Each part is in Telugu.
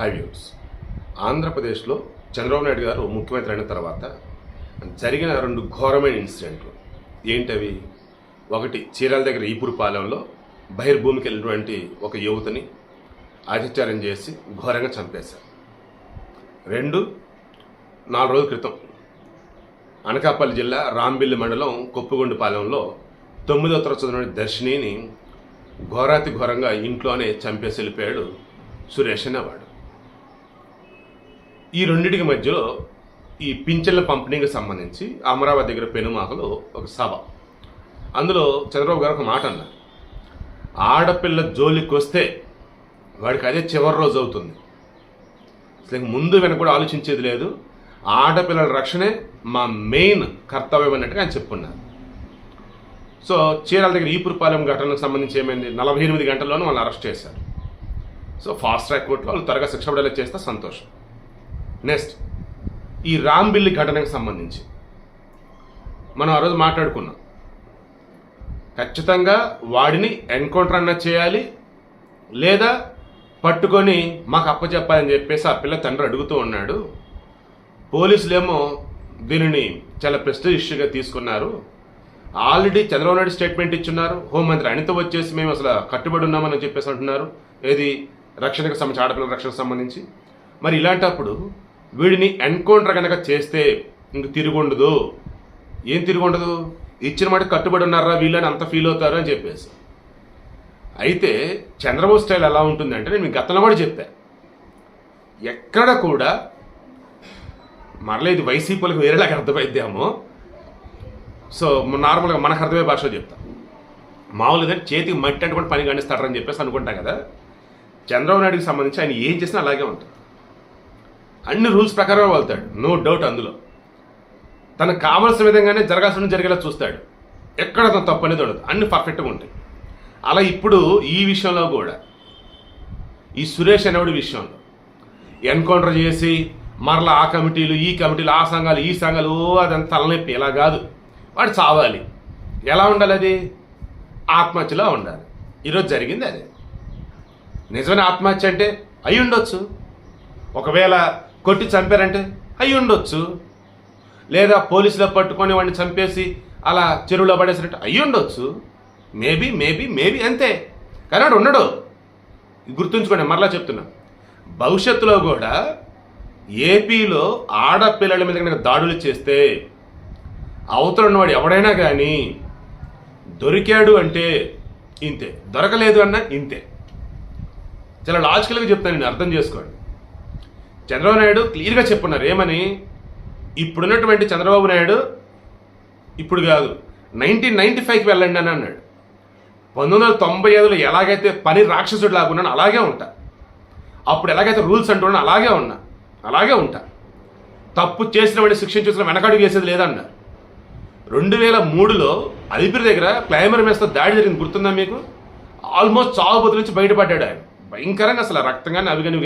హై వ్యూస్ ఆంధ్రప్రదేశ్లో చంద్రబాబు నాయుడు గారు ముఖ్యమంత్రి అయిన తర్వాత జరిగిన రెండు ఘోరమైన ఇన్సిడెంట్లు. ఏంటవి? ఒకటి చీరాల దగ్గర ఈపురుపాలెంలో బహిర్భూమికి వెళ్ళినటువంటి ఒక యువతిని అత్యాచారం చేసి ఘోరంగా చంపేశారు. రెండు నాలుగు రోజుల క్రితం అనకాపల్లి జిల్లా రాంబిల్లి మండలం కొప్పుగొండపాలెంలో తొమ్మిదో తరగతి చదివిన దర్శినిని ఘోరాతి ఘోరంగా ఇంట్లోనే చంపేసి వెళ్ళిపోయాడు సురేష్ అనేవాడు ఈ రెండింటికి మధ్యలో ఈ పింఛన్ల పంపిణీకి సంబంధించి అమరావతి దగ్గర పెనుమాకలో ఒక సభ. అందులో చంద్రబాబు గారు ఒక మాట అన్నారు. ఆడపిల్ల జోలికి వస్తే వాడికి అదే చివరి రోజు అవుతుంది. అసలు ముందు వెనక కూడా ఆలోచించేది లేదు. ఆడపిల్లల రక్షణే మా మెయిన్ కర్తవ్యం అన్నట్టుగా ఆయన చెప్పున్నారు. సో చీరాల దగ్గర ఈపురపాలెం ఘటనకు సంబంధించి ఏమైంది? నలభై ఎనిమిది గంటల్లోనూ వాళ్ళు అరెస్ట్ చేశారు. సో ఫాస్ట్ ట్రాక్ కోర్టులో వాళ్ళు త్వరగా శిక్ష పడేలా చేస్తే సంతోషం. నెక్స్ట్ ఈ రాంబిల్లి ఘటనకు సంబంధించి మనం ఆ రోజు మాట్లాడుకున్నాం. ఖచ్చితంగా వాడిని ఎన్కౌంటర్ అన్న చేయాలి లేదా పట్టుకొని మాకు అప్పచెప్పాలని చెప్పేసి ఆ పిల్ల తండ్రి అడుగుతూ ఉన్నాడు. పోలీసులేమో దీనిని చాలా ప్రెస్టేజ్ ఇష్యూగా తీసుకున్నారు. ఆల్రెడీ చంద్రబాబు నాయుడు స్టేట్మెంట్ ఇచ్చున్నారు. హోంమంత్రి అనిత వచ్చేసి మేము అసలు కట్టుబడి ఉన్నామని చెప్పేసి అంటున్నారు. ఏది రక్షణకు సంబంధించి ఆడపిల్లల రక్షణకు సంబంధించి. మరి ఇలాంటప్పుడు వీడిని ఎన్కౌంటర్ కనుక చేస్తే ఇంక తిరుగుండదు. ఏం తిరుగుండదు? ఇచ్చిన మాట కట్టుబడి ఉన్నారా వీళ్ళని అంత ఫీల్ అవుతారు అని చెప్పేసి. అయితే చంద్రబాబు స్టైల్ ఎలా ఉంటుందంటే నేను మీకు గతంలో కూడా చెప్పా. ఎక్కడ కూడా మరలా ఇది వైసీపీలకు వేరేలాగా అర్థమైద్దామో. సో నార్మల్గా మనకు అర్థమయ్యే భాషలో చెప్తా. మామూలుగా చేతికి మట్టి అంటే పని గణిస్తాడని చెప్పేసి అనుకుంటా కదా. చంద్రబాబు నాయుడుకి సంబంధించి ఆయన ఏం చేసినా అలాగే ఉంటుంది. అన్ని రూల్స్ ప్రకారం వెళ్తాడు. నో డౌట్ అందులో. తనకు కావాల్సిన విధంగానే జరగాల్సిన జరిగేలా చూస్తాడు. ఎక్కడ తన తప్పు అనేది ఉండదు. అన్ని పర్ఫెక్ట్గా ఉంటాయి. అలా ఇప్పుడు ఈ విషయంలో కూడా ఈ సురేష్ అనేవాడి విషయంలో ఎన్కౌంటర్ చేసి మరలా ఆ కమిటీలు ఈ కమిటీలు ఆ సంఘాలు ఈ సంఘాలు ఓ అదంతా తలనొప్పి. ఇలా కాదు. వాడు చావాలి. ఎలా ఉండాలి అది? ఆత్మహత్యలా ఉండాలి. ఈరోజు జరిగింది అదే. నిజమైన ఆత్మహత్య అంటే అయి ఉండొచ్చు. ఒకవేళ కొట్టి చంపారంటే? అయి ఉండొచ్చు. లేదా పోలీసులో పట్టుకొని వాడిని చంపేసి అలా చెరువులో పడేసినట్టు అయి ఉండొచ్చు. మేబీ మేబీ మేబీ అంతే. కానీ వాడు ఉండడు. గుర్తుంచుకోండి మరలా చెప్తున్నా. భవిష్యత్తులో కూడా ఏపీలో ఆడపిల్లల మీద కనుక దాడులు చేస్తే అవతల ఉన్నవాడు ఎవడైనా కానీ దొరికాడు అంటే ఇంతే. దొరకలేదు అన్న ఇంతే. చాలా లాజికల్గా చెప్తాను నేను అర్థం చేసుకోండి. చంద్రబాబు నాయుడు క్లియర్గా చెప్పున్నారు. ఏమని? ఇప్పుడున్నటువంటి చంద్రబాబు నాయుడు ఇప్పుడు కాదు నైన్టీన్ నైన్టీ ఫైవ్కి వెళ్ళండి అని అన్నాడు. పంతొమ్మిది వందల తొంభై ఐదులో ఎలాగైతే పని రాక్షసుడు లాగున్నాను అలాగే ఉంటా. అప్పుడు ఎలాగైతే రూల్స్ అంటున్నాను అలాగే ఉన్నా. అలాగే ఉంటా. తప్పు చేసిన వాడిని శిక్షించిన వెనకడుగు వేసేది లేదన్నారు. రెండు వేల మూడులో అలిపిరి దగ్గర క్లైమర్ మేస్తో దాడి జరిగింది. గుర్తుందా మీకు? ఆల్మోస్ట్ చావు నుంచి బయటపడ్డాడు ఆయన. భయంకరంగా అసలు రక్తంగానే కానీ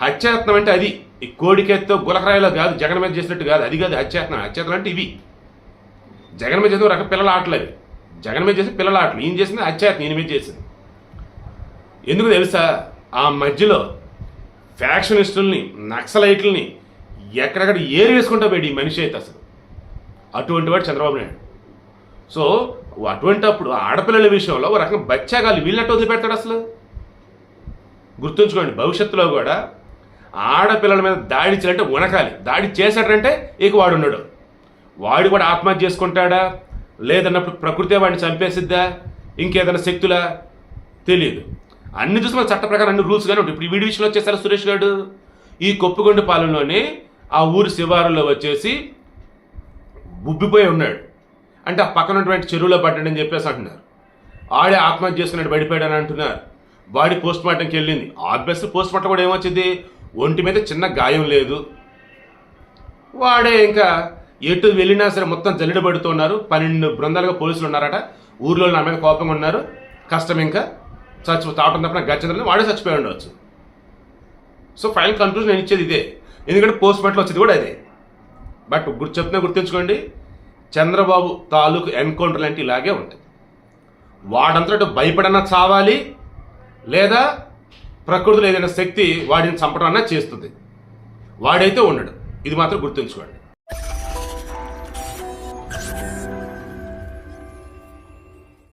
హత్యాయత్నం అంటే అది. ఈ కోడికెత్తో గులకరాయిలో కాదు జగన్ మీద చేసినట్టు కాదు. అది కాదు హత్యాయత్నం. హత్యాయత్నం అంటే ఇవి. జగన్ మీద చేసిన రక పిల్లల ఆటలు అవి. జగన్ మీద చేసిన పిల్లల ఆటలు. ఈయన చేసింది హత్యాయత్నం ఈయన మీద చేసింది. ఎందుకు తెలుసా? ఆ మధ్యలో ఫ్యాక్షనిస్టుల్ని నక్సలైట్లని ఎక్కడెక్కడ ఏరి వేసుకుంటా పోయాడు ఈ మనిషి అయితే అసలు. అటువంటి వాడు చంద్రబాబు నాయుడు. సో అటువంటి అప్పుడు ఆడపిల్లల విషయంలో ఒక రకంగా బచ్చాగాలి వీళ్ళట్టు వదిలిపెడతాడు అసలు? గుర్తుంచుకోండి భవిష్యత్తులో కూడా ఆడపిల్లల మీద దాడి చేయాలంటే ఉనకాలి దాడి చేశాడంటే ఇక వాడు ఉన్నాడు వాడు కూడా ఆత్మహత్య చేసుకుంటాడా? లేదన్నప్పుడు ప్రకృతి వాడిని చంపేసిద్దా? ఇంకేదైనా శక్తులా? తెలియదు అన్ని చూసి మన చట్ట ప్రకారం అన్ని రూల్స్ కానీ ఉంటాయి. ఇప్పుడు వీడి విషయంలో వచ్చేసారు సురేష్ గారు? ఈ కొప్పుగొండ పాలెంలోనే ఆ ఊరి శివారులో వచ్చేసి ఉబ్బిపోయి ఉన్నాడు. అంటే ఆ పక్కన ఉన్నటువంటి చెరువులో పడ్డాడని చెప్పేసి అంటున్నారు. ఆడే ఆత్మహత్య చేసుకున్నాడు అని అంటున్నారు. బాడీ పోస్ట్ మార్టంకి వెళ్ళింది. ఆబ్వియస్లీ పోస్ట్ మార్టం కూడా ఏమొచ్చింది? ఒంటి మీద చిన్న గాయం లేదు. వాడే ఇంకా ఎటు వెళ్ళినా సరే మొత్తం జల్లిడబడుతున్నారు. పన్నెండు బృందాలుగా పోలీసులు ఉన్నారట. ఊర్లో నా మీద కోపంగా ఉన్నారు. కష్టం ఇంకా. చచ్చి తాటం తప్పన గచ్చంద్రని వాడే చచ్చిపోయి ఉండవచ్చు సో ఫైనల్ కన్క్లూజన్ నేను ఇచ్చేది ఇదే. ఎందుకంటే పోస్ట్ మార్టం వచ్చేది కూడా అదే బట్ గుర్తు చెప్తున్నా గుర్తుంచుకోండి చంద్రబాబు తాలూకు ఎన్కౌంటర్ లాంటి ఇలాగే ఉంటుంది. వాడంతటి భయపడన చావాలి లేదా ప్రకృతిలో ఏదైనా శక్తి వాడిని చంపడం అన్నా చేస్తుంది. వాడైతే ఉండడు. ఇది మాత్రం గుర్తుంచుకోండి.